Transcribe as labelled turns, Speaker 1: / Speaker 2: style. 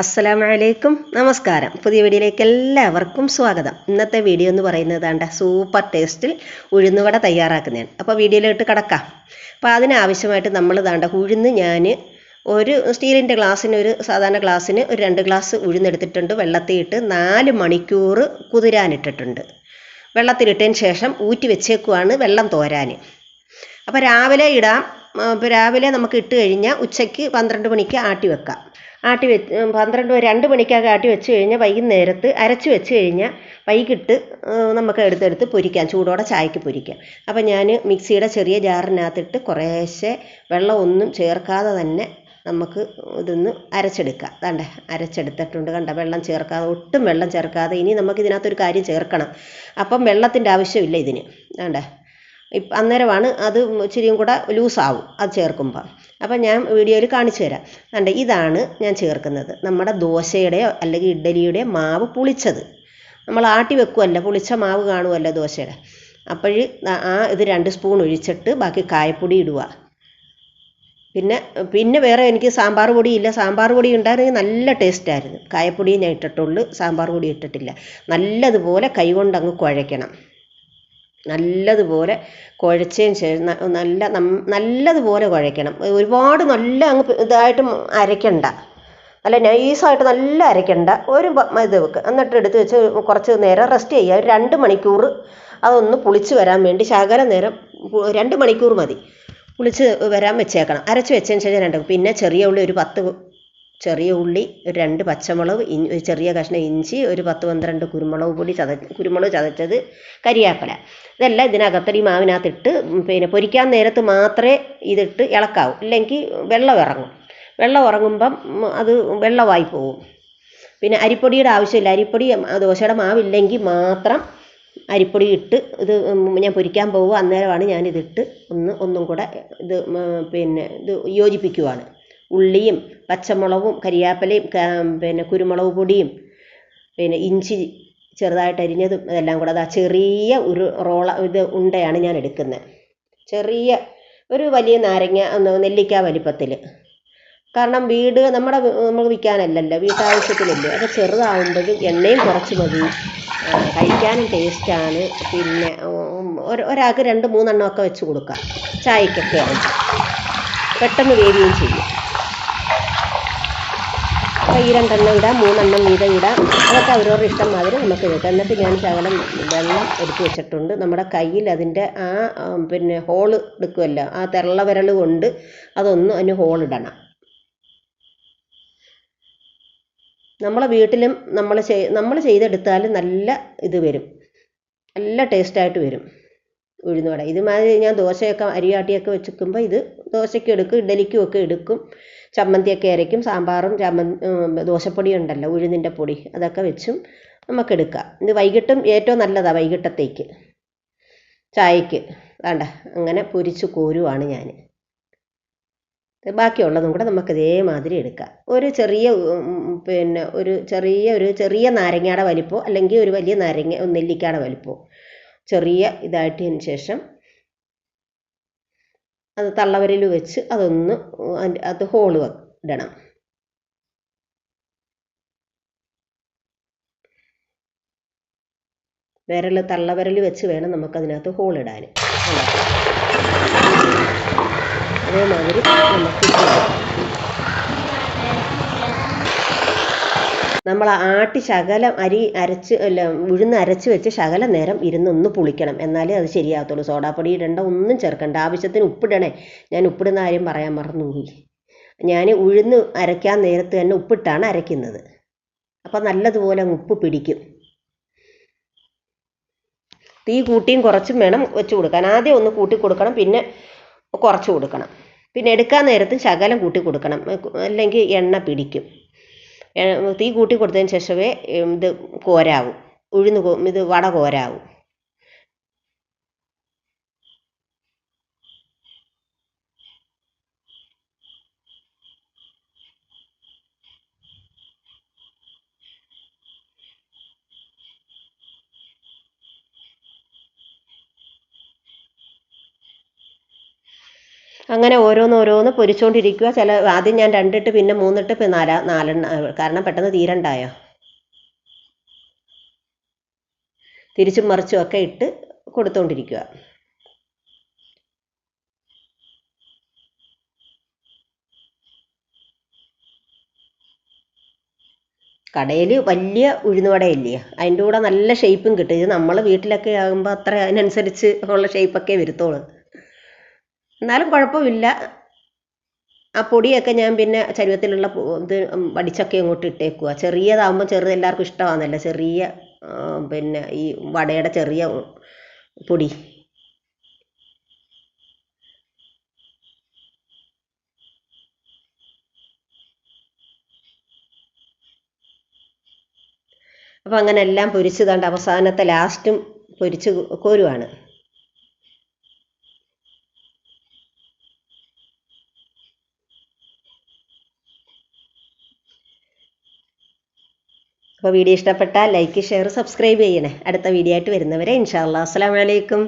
Speaker 1: അസ്സലാമു അലൈക്കും നമസ്കാരം. പുതിയ വീഡിയോയിലേക്ക് എല്ലാവർക്കും സ്വാഗതം. ഇന്നത്തെ വീഡിയോ എന്ന് പറയുന്നത് കണ്ട സൂപ്പർ ടേസ്റ്റിൽ ഉഴുന്നുവട തയ്യാറാക്കുന്നതാണ്. അപ്പോൾ വീഡിയോയിലോട്ട് കിടക്കാം. അപ്പോൾ അതിനാവശ്യമായിട്ട് നമ്മൾ ദാണ്ട ഉഴുന്ന് ഞാൻ ഒരു സ്റ്റീലിന്റെ ഗ്ലാസ്സിന് ഒരു സാധാരണ ഗ്ലാസ്സിന് ഒരു രണ്ട് ഗ്ലാസ് ഉഴുന്നെടുത്തിട്ടുണ്ട്. വെള്ളത്തിൽ ഇട്ട് നാല് മണിക്കൂർ കുതിരാനിട്ടിട്ടുണ്ട്. വെള്ളത്തിലിട്ടതിന് ശേഷം ഊറ്റി വെച്ചേക്കുവാണ് വെള്ളം തോരാൻ അപ്പോൾ രാവിലെ ഇടാം. രാവിലെ നമുക്ക് ഇട്ട് കഴിഞ്ഞാൽ ഉച്ചയ്ക്ക് പന്ത്രണ്ട് മണിക്ക് ആട്ടി വെക്കാം. ആട്ടി വെച്ച് പന്ത്രണ്ട് രണ്ട് മണിക്കകം ആട്ടി വെച്ച് കഴിഞ്ഞാൽ വൈകുന്നേരത്ത് അരച്ച് വെച്ച് കഴിഞ്ഞാൽ വൈകിട്ട് നമുക്ക് എടുത്തെടുത്ത് പൊരിക്കാം. ചൂടോടെ ചായക്ക് പൊരിക്കാം. അപ്പോൾ ഞാൻ മിക്സിയുടെ ചെറിയ ജാറിനകത്തിട്ട് കുറേശ്ശെ വെള്ളമൊന്നും ചേർക്കാതെ തന്നെ നമുക്ക് ഇതൊന്ന് അരച്ചെടുക്കാം. കണ്ട അരച്ചെടുത്തിട്ടുണ്ട് കണ്ട? വെള്ളം ചേർക്കാതെ ഒട്ടും വെള്ളം ചേർക്കാതെ ഇനി നമുക്ക് ഇതിനകത്തൊരു കാര്യം ചേർക്കണം. അപ്പം വെള്ളത്തിന്റെ ആവശ്യമില്ല ഇതിന്. ദാണ്ടെ? ഇപ്പം അന്നേരമാണ് അത് ഇച്ചിരിയും കൂടെ ലൂസാവും അത് ചേർക്കുമ്പോൾ അപ്പം ഞാൻ വീഡിയോയിൽ കാണിച്ചു തരാം. കണ്ട ഇതാണ് ഞാൻ ചേർക്കുന്നത്. നമ്മുടെ ദോശയുടെയോ അല്ലെങ്കിൽ ഇഡ്ഡലിയുടെയോ മാവ് പുളിച്ചത്. നമ്മൾ ആട്ടി വെക്കുമല്ല പുളിച്ച മാവ് കാണുമല്ലോ ദോശയുടെ. അപ്പോൾ ആ ഇത് രണ്ട് സ്പൂൺ ഒഴിച്ചിട്ട് ബാക്കി കായപ്പൊടി ഇടുക. പിന്നെ പിന്നെ വേറെ എനിക്ക് സാമ്പാർ പൊടി ഇല്ല. സാമ്പാർ പൊടി ഉണ്ടായിരുന്നെങ്കിൽ നല്ല ടേസ്റ്റായിരുന്നു കായപ്പൊടി ഞാൻ ഇട്ടിട്ടുള്ളൂ സാമ്പാർ പൊടി ഇട്ടിട്ടില്ല. നല്ലതുപോലെ കൈകൊണ്ട് അങ്ങ് കുഴയ്ക്കണം. നല്ലതുപോലെ കുഴച്ചതിന് ശേഷം നല്ല നല്ലതുപോലെ കുഴയ്ക്കണം. ഒരുപാട് നല്ല അങ്ങ് ഇതായിട്ട് അരയ്ക്കണ്ട. നല്ല നൈസായിട്ട് നല്ല അരയ്ക്കണ്ട. ഒരു ഇത് വെക്കുക എന്നിട്ട് എടുത്ത് വെച്ച് കുറച്ച് നേരം റെസ്റ്റ് ചെയ്യുക. ഒരു രണ്ട് മണിക്കൂർ അതൊന്ന് പുളിച്ച് വരാൻ വേണ്ടി ശകലം നേരം രണ്ട് മണിക്കൂർ മതി. പുളിച്ച് വരാൻ വെച്ചേക്കണം. അരച്ച് വെച്ചതിന് ശേഷം രണ്ട് പിന്നെ ചെറിയ ഉള്ളി ഒരു പത്ത് ചെറിയ ഉള്ളി ഒരു രണ്ട് പച്ചമുളക് ഒരു ചെറിയ കഷ്ണം ഇഞ്ചി ഒരു പത്ത് പന്ത്രണ്ട് കുരുമുളക് പൊടി ചത കുരുമുളക് ചതച്ചത് കരിയാക്കല ഇതെല്ലാം ഇതിനകത്തടി മാവിനകത്തിട്ട് പിന്നെ പൊരിക്കാൻ നേരത്ത് മാത്രമേ ഇതിട്ട് ഇളക്കാവൂ. ഇല്ലെങ്കിൽ വെള്ളം ഇറങ്ങും. വെള്ളം ഇറങ്ങുമ്പം അത് വെള്ളമായി പോവും. പിന്നെ അരിപ്പൊടിയുടെ ആവശ്യമില്ല. അരിപ്പൊടി ദോശയുടെ മാവില്ലെങ്കിൽ മാത്രം അരിപ്പൊടി ഇട്ട് ഇത് ഞാൻ പൊരിക്കാൻ പോകുക അന്നേരമാണ് ഞാനിതിട്ട് ഒന്ന് ഒന്നും കൂടെ ഇത് പിന്നെ ഇത് യോജിപ്പിക്കുവാണ്. ഉള്ളിയും പച്ചമുളകും കരിയാപ്പലയും പിന്നെ കുരുമുളക് പൊടിയും പിന്നെ ഇഞ്ചി ചെറുതായിട്ട് അരിഞ്ഞതും ഇതെല്ലാം കൂടെ അതാ ചെറിയ ഒരു റോള ഇത് ഉണ്ടയാണ് ഞാൻ എടുക്കുന്നത്. ചെറിയ ഒരു വലിയ നാരങ്ങ നെല്ലിക്ക വലിപ്പത്തിൽ കാരണം വീട് നമ്മുടെ നമുക്ക് വിൽക്കാനല്ലല്ലോ വീട്ടാവശ്യത്തിനല്ലേ. അപ്പോൾ ചെറുതാവുമ്പോഴും എണ്ണയും കുറച്ച് മതി. കഴിക്കാനും ടേസ്റ്റാണ്. പിന്നെ ഒരാൾക്ക് രണ്ട് മൂന്നെണ്ണമൊക്കെ വെച്ച് കൊടുക്കാം. ചായക്കൊക്കെ പെട്ടെന്ന് വേവുകയും ചെയ്യും. അപ്പോൾ ഈ രണ്ടെണ്ണം ഇടാം മൂന്നെണ്ണം വീതം ഇടാം. അതൊക്കെ അവരവരുടെ ഇഷ്ടം മാതിരി നമുക്ക് എടുക്കാം എന്നിട്ട് ഞാൻ ശകലം വെള്ളം എടുത്തു വെച്ചിട്ടുണ്ട്. നമ്മുടെ കയ്യിൽ അതിന്റെ ആ പിന്നെ ഹോൾ എടുക്കുമല്ലോ ആ തെള്ള വിരൽ കൊണ്ട് അതൊന്ന് അതിന് ഹോളിടണം നമ്മളെ വീട്ടിലും നമ്മൾ ചെയ് നമ്മൾ ചെയ്തെടുത്താൽ നല്ല ഇത് വരും. നല്ല ടേസ്റ്റായിട്ട് വരും. ഉഴുന്നുവട. ഇതുമാതിരി ഞാൻ ദോശയൊക്കെ അരിയാട്ടിയൊക്കെ വെച്ചിരിക്കുമ്പോൾ ഇത് ദോശയ്ക്ക് എടുക്കും ഇഡലിക്കും ഒക്കെ എടുക്കും. ചമ്മന്തിയൊക്കെ അരയ്ക്കും സാമ്പാറും ചമ്മന്തി ദോശപ്പൊടി ഉണ്ടല്ലോ ഉഴുന്നിന്റെ പൊടി അതൊക്കെ വെച്ചും നമുക്ക് എടുക്കാം. ഇത് വൈകിട്ടും ഏറ്റവും നല്ലതാണ് വൈകിട്ടത്തേക്ക്. ചായക്ക് വേണ്ട അങ്ങനെ പൊരിച്ച് കോരുവാണ് ഞാൻ ബാക്കിയുള്ളതും കൂടെ നമുക്ക് ഇതേമാതിരി എടുക്കാം. ഒരു ചെറിയ പിന്നെ ഒരു ചെറിയ ഒരു ചെറിയ നാരങ്ങയുടെ വലിപ്പമോ അല്ലെങ്കിൽ ഒരു വലിയ നാരങ്ങ നെല്ലിക്കയുടെ വലിപ്പമോ ചെറിയ ഇതായിട്ടതിന് ശേഷം അത് തള്ളവരിൽ വെച്ച് അതൊന്ന് അത് ഹോൾ ഇടണം. വിരൽ തള്ളവിരൽ വെച്ച് വേണം നമുക്കതിനകത്ത് ഹോളിടാൻ അതേമാതിരി നമുക്ക് നമ്മൾ ആട്ടി ശകലം അരി അരച്ച് അല്ല ഉഴുന്ന് അരച്ച് വെച്ച് ശകലം നേരം ഇരുന്ന് ഒന്ന് പുളിക്കണം. എന്നാലേ അത് ശരിയാകത്തുള്ളൂ. സോഡാപ്പൊടി ഇടേണ്ട ഒന്നും ചേർക്കണ്ട. ആവശ്യത്തിന് ഉപ്പിടണേ. ഞാൻ ഉപ്പിടുന്ന കാര്യം പറയാൻ മറന്നുപോയി. ഞാൻ ഉഴുന്ന് അരയ്ക്കാൻ നേരത്ത് തന്നെ ഉപ്പിട്ടാണ് അരയ്ക്കുന്നത്. അപ്പം നല്ലതുപോലെ ഉപ്പ് പിടിക്കും. തീ കൂട്ടിയും കുറച്ചും വേണം വെച്ച് കൊടുക്കാൻ. ആദ്യം ഒന്ന് കൂട്ടി കൊടുക്കണം പിന്നെ കുറച്ച് കൊടുക്കണം. പിന്നെ എടുക്കാൻ നേരത്തും ശകലം കൂട്ടി കൊടുക്കണം. അല്ലെങ്കിൽ എണ്ണ പിടിക്കും. തീ കൂട്ടി കൊടുത്തതിന് ശേഷമേ ഇത് കോരാവൂ. ഉഴുന്ന് ഇത് വട കോരാവൂ. അങ്ങനെ ഓരോന്നോരോന്ന് പൊരിച്ചുകൊണ്ടിരിക്കുക ചില ആദ്യം ഞാൻ രണ്ടിട്ട് പിന്നെ മൂന്നിട്ട് പിന്നെ നാല നാലെണ്ണ കാരണം പെട്ടെന്ന് തീരണ്ടായോ തിരിച്ചും മറിച്ചും ഒക്കെ ഇട്ട് കൊടുത്തുകൊണ്ടിരിക്കുക കടയിൽ വലിയ ഉഴുന്നുവടയില്ലേ? അതിന്റെ കൂടെ നല്ല ഷേപ്പും കിട്ടും. ഇത് നമ്മൾ വീട്ടിലൊക്കെ ആകുമ്പോൾ അത്ര അതിനനുസരിച്ച് ഉള്ള ഷേപ്പൊക്കെ വരുത്തുള്ളൂ. എന്നാലും കുഴപ്പമില്ല. ആ പൊടിയൊക്കെ ഞാൻ പിന്നെ ചരുവത്തിലുള്ള ഇത് വടിച്ചൊക്കെ അങ്ങോട്ട് ഇട്ടേക്കുക ചെറിയതാകുമ്പോൾ ചെറുത് എല്ലാവർക്കും ഇഷ്ടമാണെന്നല്ല ചെറിയ പിന്നെ ഈ വടയുടെ ചെറിയ പൊടി. അപ്പോൾ അങ്ങനെ എല്ലാം പൊരിച്ചതാണ്ട് അവസാനത്തെ ലാസ്റ്റും പൊരിച്ച് കോരുവാണ്. അപ്പോൾ വീഡിയോ ഇഷ്ടപ്പെട്ടാൽ ലൈക്ക് ഷെയർ സബ്സ്ക്രൈബ് ചെയ്യണേ. അടുത്ത വീഡിയോ ആയിട്ട് വരുന്നവരെ ഇൻഷാ അസ്സാം വലൈക്കും